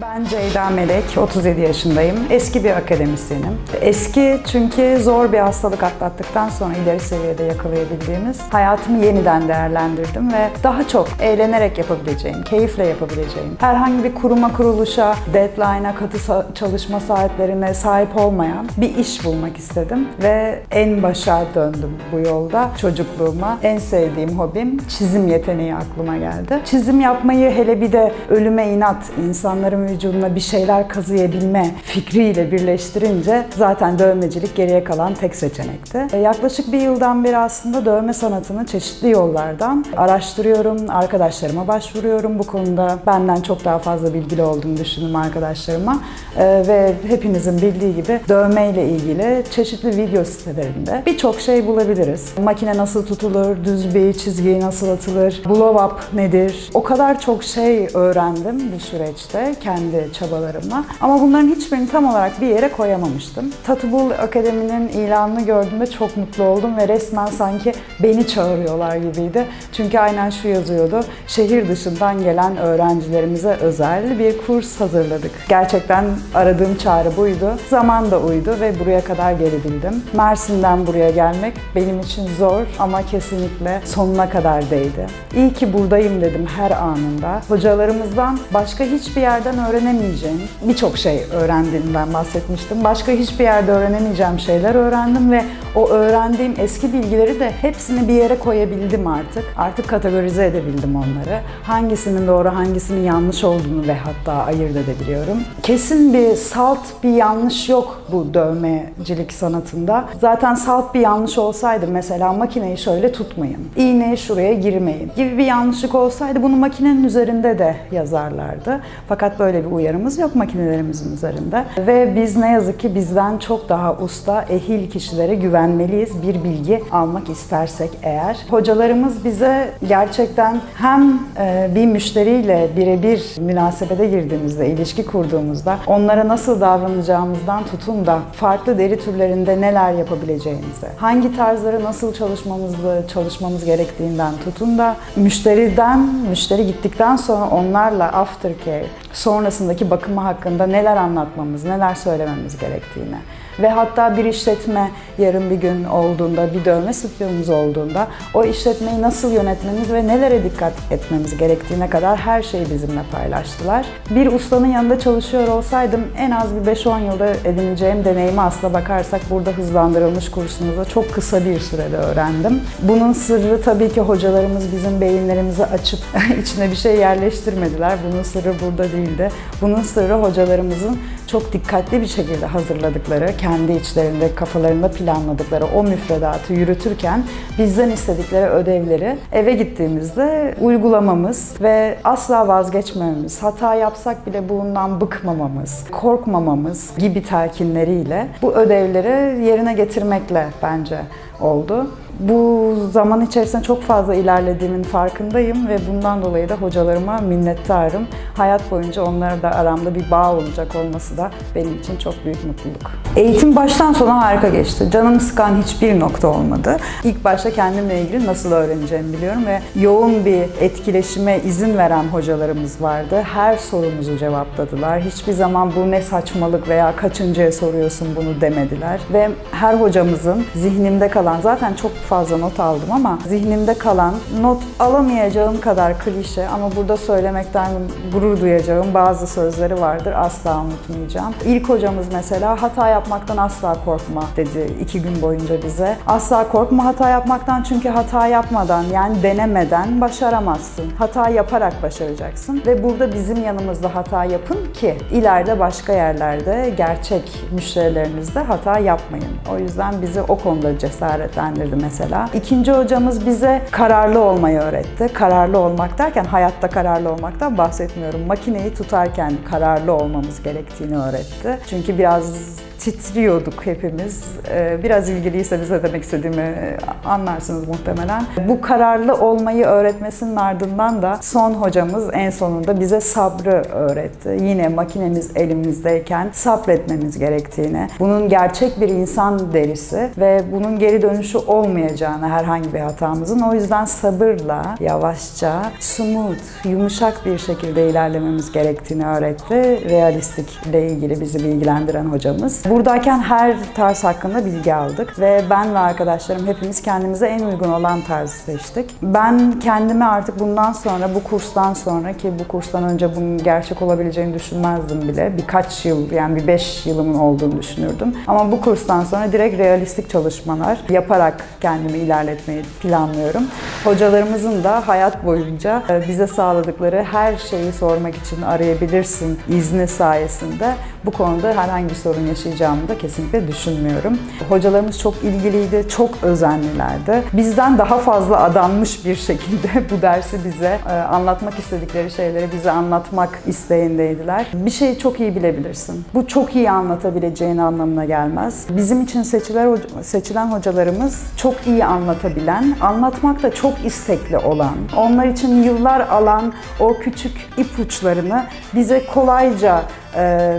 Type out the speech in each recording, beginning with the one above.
Ben Ceyda Melek, 37 yaşındayım. Eski bir akademisyenim. Eski çünkü zor bir hastalık atlattıktan sonra ileri seviyede yakalayabildiğimiz hayatımı yeniden değerlendirdim ve daha çok eğlenerek yapabileceğim, keyifle yapabileceğim, herhangi bir kuruma kuruluşa, deadline'a, katı çalışma saatlerine sahip olmayan bir iş bulmak istedim ve en başa döndüm bu yolda. Çocukluğuma en sevdiğim hobim çizim yeteneği aklıma geldi. Çizim yapmayı hele bir de ölüme inat, insanların vücuduna bir şeyler kazıyabilme fikriyle birleştirince zaten dövmecilik geriye kalan tek seçenekti. E, Yaklaşık bir yıldan beri aslında dövme sanatını çeşitli yollardan araştırıyorum, arkadaşlarıma başvuruyorum bu konuda. Benden çok daha fazla bilgili olduğunu düşündüm arkadaşlarıma. E, ve hepinizin bildiği gibi dövme ile ilgili çeşitli video sitelerinde birçok şey bulabiliriz. Makine nasıl tutulur, düz bir çizgiyi nasıl atılır, blow up nedir? O kadar çok şey öğrendim bu süreçte kendi çabalarımla. Ama bunların hiçbirini tam olarak bir yere koyamamıştım. Tatubul Akademi'nin ilanını gördüğümde çok mutlu oldum ve resmen sanki beni çağırıyorlar gibiydi. Çünkü aynen şu yazıyordu. Şehir dışından gelen öğrencilerimize özel bir kurs hazırladık. Gerçekten aradığım çağrı buydu. Zaman da uydu ve buraya kadar gelebildim. Mersin'den buraya gelmek benim için zor ama kesinlikle sonuna kadar değdi. İyi ki buradayım dedim her anında. Hocalarımızdan başka hiçbir yerden öğrenemeyeceğim birçok şey öğrendiğimden bahsetmiştim. Başka hiçbir yerde öğrenemeyeceğim şeyler öğrendim ve o öğrendiğim eski bilgileri de hepsini bir yere koyabildim artık. Artık kategorize edebildim onları. Hangisinin doğru, hangisinin yanlış olduğunu ve hatta ayırt edebiliyorum. Kesin bir salt bir yanlış yok bu dövmecilik sanatında. Zaten salt bir yanlış olsaydı mesela makineyi şöyle tutmayın, iğneyi şuraya girmeyin gibi bir yanlışlık olsaydı bunu makinenin üzerinde de yazarlardı. Fakat böyle bir uyarımız yok makinelerimizin üzerinde. Ve biz ne yazık ki bizden çok daha usta, ehil kişilere güvenmeliyiz bir bilgi almak istersek eğer. Hocalarımız bize gerçekten hem e, bir müşteriyle birebir münasebete girdiğimizde, ilişki kurduğumuzda onlara nasıl davranacağımızdan tutun da farklı deri türlerinde neler yapabileceğimizi, hangi tarzları nasıl çalışmamızı, çalışmamız gerektiğinden tutun da müşteriden, müşteri gittikten sonra onlarla aftercare, sonrasındaki bakımı hakkında neler anlatmamız, neler söylememiz gerektiğini ve hatta bir işletme yarın bir gün olduğunda, bir dövme stüdyomuz olduğunda o işletmeyi nasıl yönetmemiz ve nelere dikkat etmemiz gerektiğine kadar her şeyi bizimle paylaştılar. Bir ustanın yanında çalışıyor olsaydım en az bir 5-10 yılda edineceğim deneyimi aslına bakarsak burada hızlandırılmış kursumuzda çok kısa bir sürede öğrendim. Bunun sırrı tabii ki hocalarımız bizim beyinlerimizi açıp içine bir şey yerleştirmediler. Bunun sırrı burada değildi. Bunun sırrı hocalarımızın çok dikkatli bir şekilde hazırladıkları, kendi içlerinde, kafalarında planladıkları o müfredatı yürütürken bizden istedikleri ödevleri eve gittiğimizde uygulamamız ve asla vazgeçmememiz, hata yapsak bile bundan bıkmamamız, korkmamamız gibi telkinleriyle bu ödevleri yerine getirmekle bence oldu. Bu zaman içerisinde çok fazla ilerlediğimin farkındayım ve bundan dolayı da hocalarıma minnettarım. Hayat boyunca onlara da aramda bir bağ olacak olması da benim için çok büyük mutluluk. Eğitim baştan sona harika geçti. Canımı sıkan hiçbir nokta olmadı. İlk başta kendimle ilgili nasıl öğreneceğimi biliyorum ve yoğun bir etkileşime izin veren hocalarımız vardı. Her sorumuzu cevapladılar. Hiçbir zaman bu ne saçmalık veya kaçıncıya soruyorsun bunu demediler. Ve her hocamızın zihnimde kalan, zaten çok fazla not aldım ama zihnimde kalan, not alamayacağım kadar klişe ama burada söylemekten gurur duyacağım bazı sözleri vardır. Asla unutmayacağım. İlk hocamız mesela hata yapmaktan asla korkma dedi iki gün boyunca bize. Asla korkma hata yapmaktan çünkü hata yapmadan yani denemeden başaramazsın. Hata yaparak başaracaksın ve burada bizim yanımızda hata yapın ki ileride başka yerlerde gerçek müşterilerinizde hata yapmayın. O yüzden bizi o konuda cesaretlendirdi mesela. İkinci hocamız bize kararlı olmayı öğretti. Kararlı olmak derken hayatta kararlı olmaktan bahsetmiyorum. Makineyi tutarken kararlı olmamız gerektiğini öğretti. Çünkü biraz titriyorduk hepimiz. Ee, Biraz ilgiliyseniz ne demek istediğimi e, anlarsınız muhtemelen. Bu kararlı olmayı öğretmesinin ardından da son hocamız en sonunda bize sabrı öğretti. Yine makinemiz elimizdeyken sabretmemiz gerektiğini, bunun gerçek bir insan derisi ve bunun geri dönüşü olmayacağını herhangi bir hatamızın. O yüzden sabırla, yavaşça, smooth, yumuşak bir şekilde ilerlememiz gerektiğini öğretti. Realistikle ilgili bizi bilgilendiren hocamız. Buradayken her tarz hakkında bilgi aldık ve ben ve arkadaşlarım hepimiz kendimize en uygun olan tarzı seçtik. Ben kendimi artık bundan sonra bu kurstan sonra ki bu kurstan önce bunun gerçek olabileceğini düşünmezdim bile. Birkaç yıl yani bir beş yılımın olduğunu düşünürdüm. Ama bu kurstan sonra direkt realistik çalışmalar yaparak kendimi ilerletmeyi planlıyorum. Hocalarımızın da hayat boyunca e, bize sağladıkları her şeyi sormak için arayabilirsin izni sayesinde bu konuda herhangi bir sorun yaşayacağımı da kesinlikle düşünmüyorum. Hocalarımız çok ilgiliydi, çok özenlilerdi. Bizden daha fazla adanmış bir şekilde bu dersi bize e, anlatmak istedikleri şeyleri bize anlatmak isteğindeydiler. Bir şeyi çok iyi bilebilirsin. Bu çok iyi anlatabileceğin anlamına gelmez. Bizim için seçiler, hoca- seçilen hocalarımız çok iyi anlatabilen, anlatmak da çok istekli olan, onlar için yıllar alan o küçük ipuçlarını bize kolayca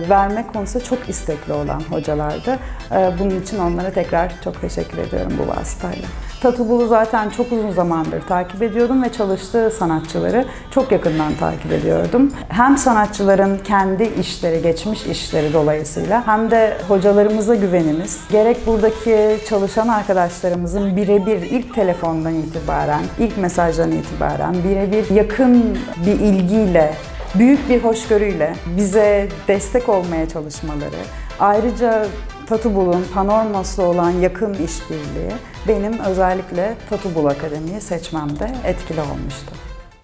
verme konusunda çok istekli olan hocalardı. E, bunun için onlara tekrar çok teşekkür ediyorum bu vasıtayla. Tatubul'u zaten çok uzun zamandır takip ediyordum ve çalıştığı sanatçıları çok yakından takip ediyordum. Hem sanatçıların kendi işleri, geçmiş işleri dolayısıyla hem de hocalarımıza güvenimiz, gerek buradaki çalışan arkadaşlarımızın birebir ilk telefondan itibaren, ilk mesajdan itibaren birebir yakın bir ilgiyle büyük bir hoşgörüyle bize destek olmaya çalışmaları, ayrıca Tatubul'un Panormos'la olan yakın işbirliği benim özellikle Tatubul Akademi'yi seçmemde etkili olmuştu.